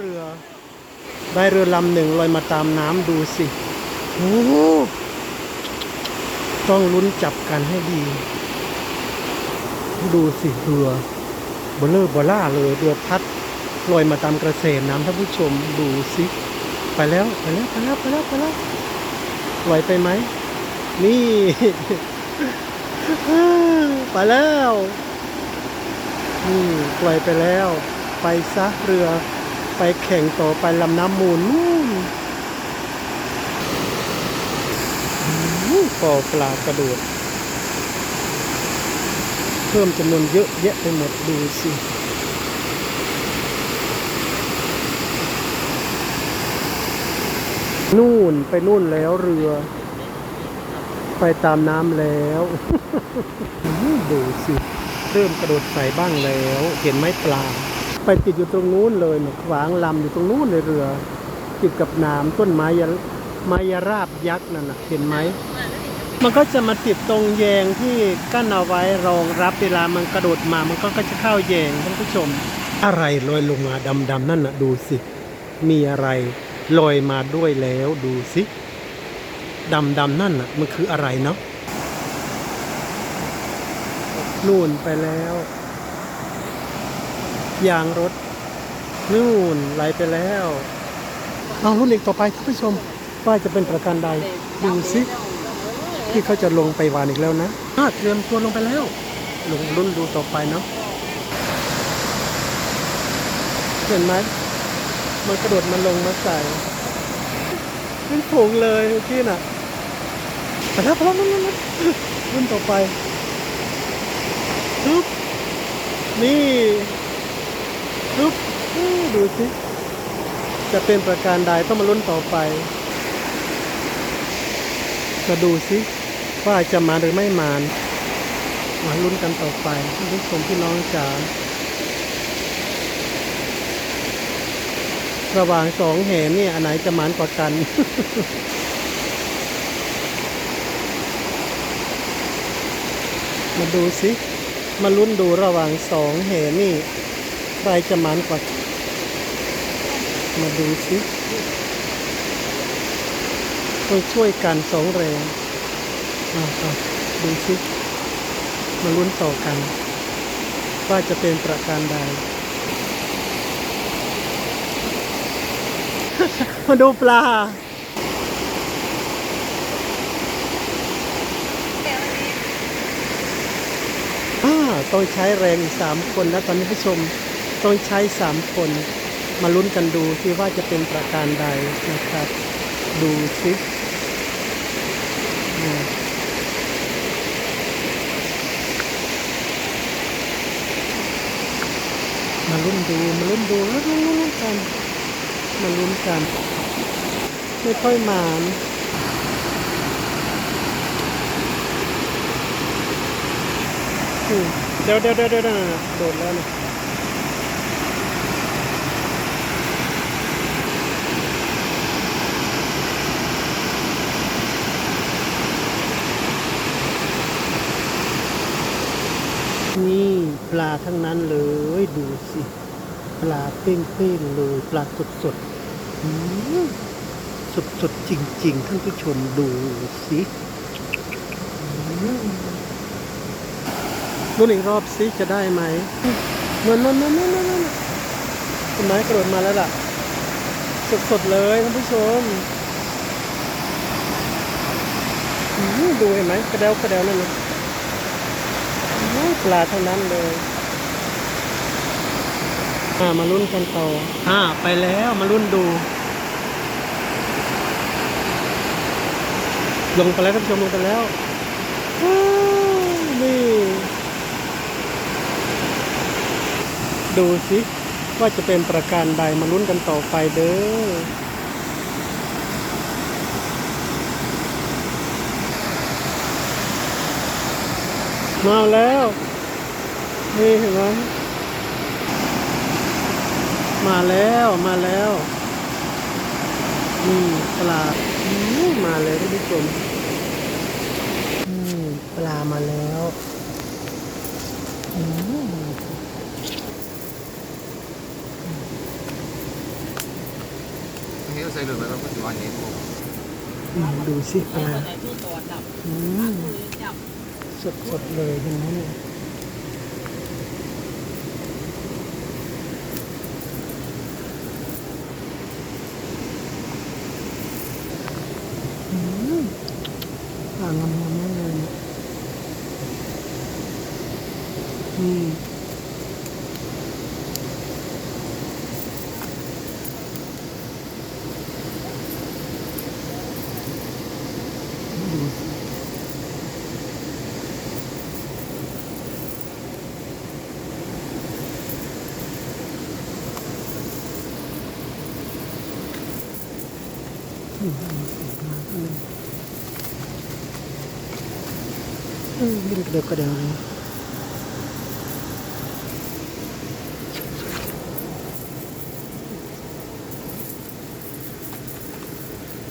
เรือได้เรือลำหนึ่งลอยมาตามน้ำดูสิโอ้โหต้องลุ้นจับกันให้ดี ดูสิเรือเบลเลอร์เบล่าเลยเรือพัดลอยมาตามกระแสน้ำท่านผู้ชมดูสิไปแล้วไปแล้วไปแล้วไปแล้วไปแล้วไหวไปไหมนี่ ไปแล้วนี่ปล่อยไปแล้ว ไปซะเรือ ไปแข่งต่อไปลำน้ำมูลนู่นอื้อปอปลากระโดด เพิ่มจำนวนเยอะแยะไปหมดดูสินู่นไปนู่นแล้วเรือ ไปตามน้ำแล้วดูสิ เริ่มกระโดดใส่บ้างแล้ว เห็นไหมปลา ไปติดอยู่ตรงนู้นเลยนะขวางลำอยู่ตรงนู้นเลยเรือ ติดกับน้ำต้นไม้ยไม้ยราบยักษ์นั่นนะเห็นไหมมันก็จะมาติดตรงแยงที่กั้นเอาไว้รองรับเวลามันกระโดดมามันก็จะเข้าแยงท่านผู้ชม อะไรลอยลงมาดำๆนั่นน่ะดูสิ มีอะไรลอยมาด้วยแล้วดูสิดำๆนั่นน่ะมันคืออะไรเนาะนู่นไปแล้ว ยางรถนู่นไหลไปแล้ว เอารุ่นอีกต่อไปท่านผู้ชมว่าจะเป็นประการใดดูสิที่เขาจะลงไปวานอีกแล้วนะอ่าเตรียมตัวลงไปแล้ว ลงรุ่นดูต่อไปเนาะเห็นไหมมันกระโดดมันลงมาใส่เป็นผงเลยเมื่อกี้น่ะไปแล้วไปแล้วรุ่นรุ่นรุ่นรุ่นต่อไปปึ๊บนี่ ปึ๊บดูสิ จะเป็นประการใดต้องมาลุ้นต่อไป จะดูสิ ว่าจะมาหรือไม่มามาลุ้นกันต่อไปท่านผู้ชมพี่น้องจ๋าระหว่างสองแห่เนี่ยอันไหนจะหมานกว่ากัน มาดูสิ มาลุ้นดูระหว่างสองแห่นี่ ใครจะมานกว่า มาดูสิต้องช่วยกันสองแรงอ่าดูสิมาลุ้นต่อกัน ว่าจะเป็นประการใด มาดูปลาอ่าต้องใช้แรงสามคนนะตอนนี้ผู้ชม ต้องใช้สามคน มาลุ้นกันดูที่ว่าจะเป็นประการใดนะครับ ดูสิมาลุ้นดูมาลุ้นดูแล้วลุ้นกันมาลุ้นกัน ไม่ค่อยหมานเดี๋ยวเดี๋ยวเดี๋ยวเดี๋ยวนั่นน่ะโดดแล้วนะ นี่ปลาทั้งนั้นเลยดูสิ ปลาเป้งๆเลยปลาสดๆสดๆจริง ๆ ท่านผู้ชมดูสิอืมลุ้นอีกรอบสิจะได้ไหมนั่นนั่นนั่นนั่นนั่นต้นไม้กระโดดมาแล้วล่ะ สดๆเลยท่านผู้ชมดูเห็นไหมกระเดวกระเดวนั่นนะโอ้ย ปลาเทั้งนั้นเลยมาลุ้นกันต่ออ่าไปแล้วมาลุ้นดู ลงไปแล้วท่านผู้ชมลงไปแล้วว้าวนี่ดูสิว่าจะเป็นประการใดมาลุ้นกันต่อไปเด้อ มาแล้ว นี่เห็นไหมมาแล้วมาแล้วนี่ปลาอืมมาแล้วท่านผู้ชมอืมปลามาแล้วอืมเฮ้ยใส่เลยไปแล้วก็วันนี้อืมดูสิปลาอืม สดสดๆเลยเห็นไหมเนี่ยอืมปลางกันมากเลยนี่ยอืมดูสิ อืมสวยมาเลยอืมบินกระเดบกระเดวนี่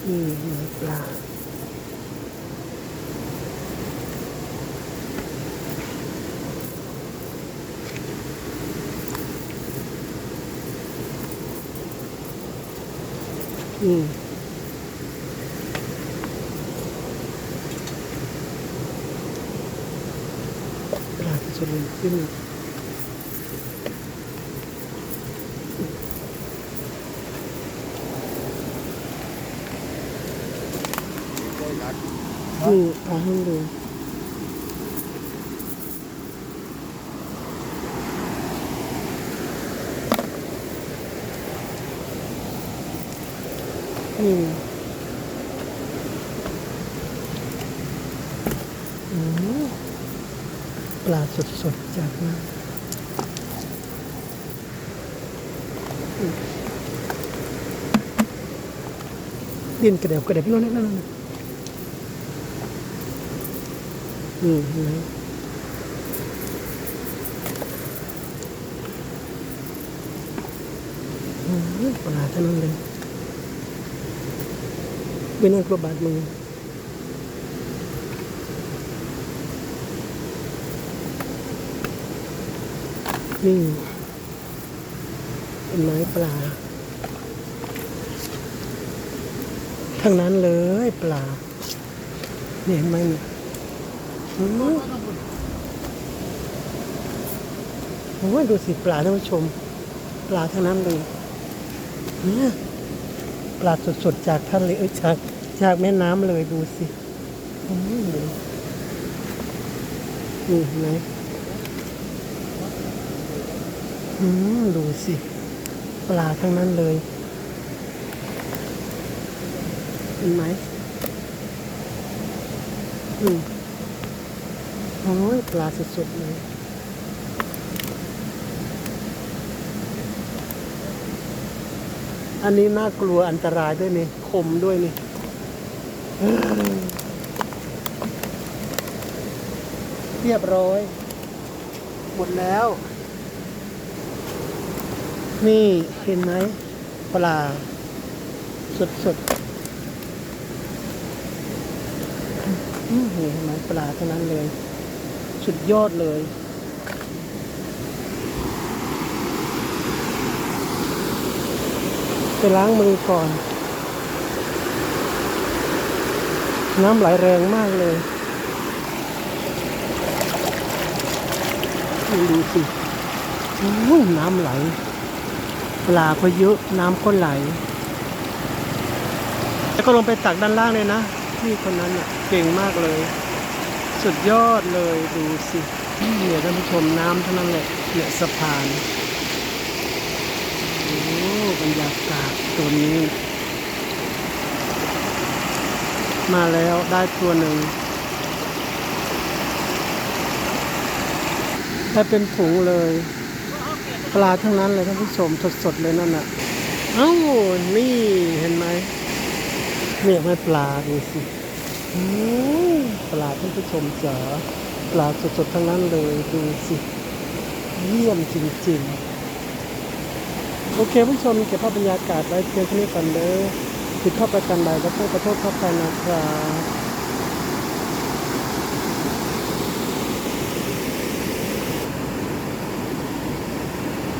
เนื้อปลาอืม ปลาที่สุดเลยขึ้นนี่ ปลาให้ดูนี่อืมปลาสดๆจากน้ำดินกระเดบกระเดบนั่นนั่นนั่นอืมเห็นไหมอืมปลาเท่านั้นเลยไม่น่ากลัวบาดมือ นี่ เป็นไม้ปลา ทั้งนั้นเลยปลาเนี่ยเห็นไหมเนี่ยอืมโอ้ยดูสิปลาท่านผู้ชม ปลาทั้งนั้นเลยเนี่ยปลาสดๆจากทะเลเอ้ยจากจากแม่น้ำเลยดูสิอืมดูนี่เห็นไหม อืม ดูสิ ปลาทั้งนั้นเลยเห็นไหมอืมโอ้ยปลาสดๆเลยอันนี้น่ากลัวอันตรายด้วยนี่คมด้วยนี่เอ้ยเรียบร้อย หมดแล้ว นี่เห็นไหมปลาสดสดอืมนี่เห็นไหมปลาเท่านั้นเลย สุดยอดเลยไปล้างมือก่อน น้ำไหลแรงมากเลยดูสิน้ำไหล ปลาก็เยอะน้ำก็ไหล แล้วก็ลงไปตักด้านล่างเลยนะพี่คนนั้นอะเก่งมากเลย สุดยอดเลยดูสินี่เนี่ยท่านผู้ชมน้ำเท่านั้นแหละเนี่ยสะพานโอ้บรรยากาศตัวนี้ มาแล้วได้ตัวหนึ่งได้เป็นถุงเลย ปลาทั้งนั้นเลยท่านผู้ชมสดๆเลยนั่นน่ะเอ้านี่เห็นไหมเนี่ยไม่ปลาดูสิอืมปลาท่านผู้ชมจ๋าปลาสดๆทั้งนั้นเลยดูสิเยี่ยมจริงๆ โอเคผู้ชมเก็บภาพบรรยากาศไว้เพียงแค่นี้ก่อนเด้อผิดข้อประการใดก็ต้องขอโทษข้อไปนะครับ